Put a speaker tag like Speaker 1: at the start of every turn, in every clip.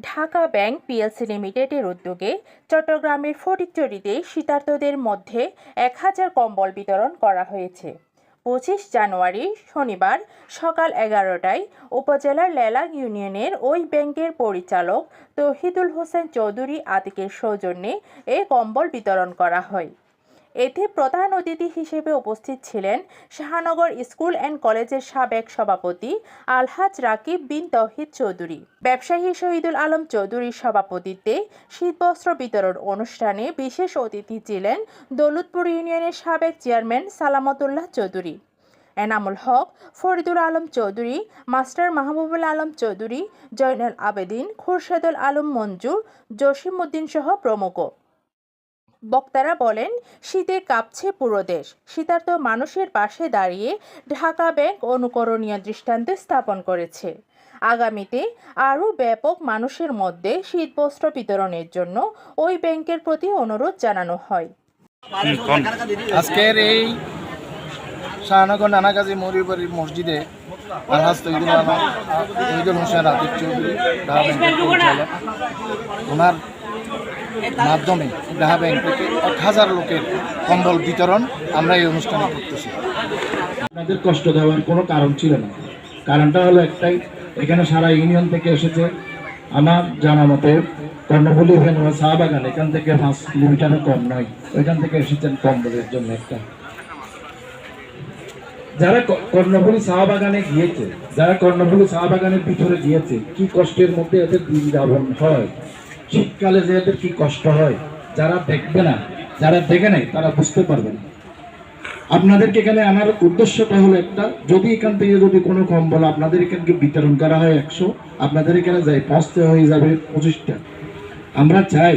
Speaker 1: Dhaka bank PLC লিমিটেডের উদ্যোগে চট্টগ্রামের ফটিকচুরিতে শীতার্তদের মধ্যে এক হাজার কম্বল বিতরণ করা হয়েছে। পঁচিশ জানুয়ারি, শনিবার সকাল এগারোটায় উপজেলার লেলা ইউনিয়নের ওই ব্যাংকের পরিচালক তহিদুল হোসেন চৌধুরী আতিকের সৌজন্যে এ কম্বল বিতরণ করা হয়। এতে প্রধান অতিথি হিসেবে উপস্থিত ছিলেন শাহনগর স্কুল অ্যান্ড কলেজের সাবেক সভাপতি আলহাজ রাকিব বিন তহিদ চৌধুরী। ব্যবসায়ী শহীদুল আলম চৌধুরীর সভাপতিত্বে শীতবস্ত্র বিতরণ অনুষ্ঠানে বিশেষ অতিথি ছিলেন দৌলতপুর ইউনিয়নের সাবেক চেয়ারম্যান সালামতুল্লাহ চৌধুরী। এনামুল হক, ফরিদুল আলম চৌধুরী, মাস্টার মাহবুবুল আলম চৌধুরী, জয়নাল আবেদিন, খুরশেদুল আলম মঞ্জু জসিমউদ্দিন সহ প্রমুখ। বক্তারা বলেন শীতে কাঁপছে পুরো দেশ। শীতার্ত মানুষের পাশে দাঁড়িয়ে ঢাকা ব্যাংক অনুকরণীয় দৃষ্টান্ত স্থাপন করেছে। আগামীতে আরও ব্যাপক মানুষের মধ্যে শীতবস্ত্র বিতরণের জন্য ওই ব্যাংকের প্রতি অনুরোধ জানানো হয়।
Speaker 2: আজকের এই শাহনগর নানাগাজী মরিবাড়ি মসজিদে আলহাজ তৈদুল আলম তৈদুল হোসেন আতিক চৌধুরী ঢাকা ব্যাংকের পরিচালক ওনার মাধ্যমে ঢাকা ব্যাংক থেকে এক হাজার লোকের কম্বল বিতরণ আমরা এই অনুষ্ঠানে করতেছি।
Speaker 3: আপনাদের কষ্ট দেওয়ার কোনো কারণ ছিল না। কারণটা হলো একটাই, এখানে সারা ইউনিয়ন থেকে এসেছে। আমার জানা মতে কর্ণফুলি ভেনুয়া চা বাগান এখান থেকে পাঁচ কিলোমিটারও কম নয়। ওইখান থেকে এসেছেন কম্বলের জন্য একটা। যারা কর্ণফুলি চা বাগানে গিয়েছে, যারা কর্ণফুলি চা বাগানের ভিতরে গিয়েছে, কি কষ্টের মধ্যে এদের দিন যাপন হয়? শীতকালে যে এদের কি কষ্ট হয়, যারা দেখবে না, যারা দেখে নাই তারা বুঝতে পারবে না। আপনাদেরকে এখানে আমার উদ্দেশ্যটা হলো একটা, যদি এখান থেকে যদি কোনো কম্বল আপনাদের এখানকে বিতরণ করা হয় একশো, আপনাদের এখানে যাই পৌঁছতে হয়ে যাবে পঁচিশটা। আমরা চাই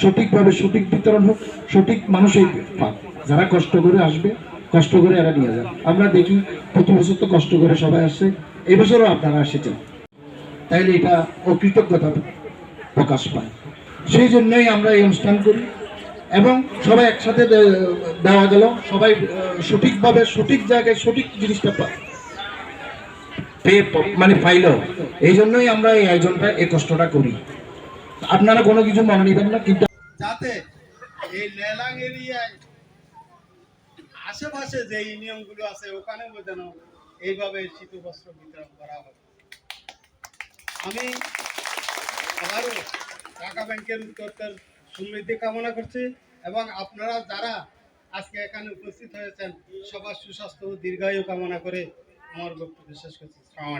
Speaker 3: সঠিকভাবে সঠিক বিতরণ হোক, সঠিক মানুষই পাক। যারা কষ্ট করে আসবে, কষ্ট করে এরা নিয়ে যান আমরা দেখি, প্রতি বছর তো কষ্ট করে সবাই আসছে এবছরও আপনারা এসেছেন। তাইলে এটা অকৃতজ্ঞতা। প্রকাশ পায়। সেই জন্যই আমরা এই অনুষ্ঠান করি। এবং সবাই একসাথে দেওয়া গেল। সবাই সঠিকভাবে, সঠিক জায়গায় সঠিক জিনিসটা পায় পেয়ে মানে পাইল। এই জন্যই আমরা এই আয়োজনটা, এই কষ্টটা করি। আপনারা কোনো কিছু মনে নিবেন না, কিন্তু
Speaker 4: আশেপাশে যে ইউনিয়নগুলো আছে ওখানেও যেন এইভাবে শীত বস্ত্র বিতরণ করা হয়। আমি ঢাকা ব্যাংকের উত্তরটার সমৃদ্ধি কামনা করছি এবং আপনারা যারা আজকে এখানে উপস্থিত হয়েছেন, সবার সুস্বাস্থ্য ও দীর্ঘায়ু কামনা করে আমার বক্তব্য শেষ করছি। সালাম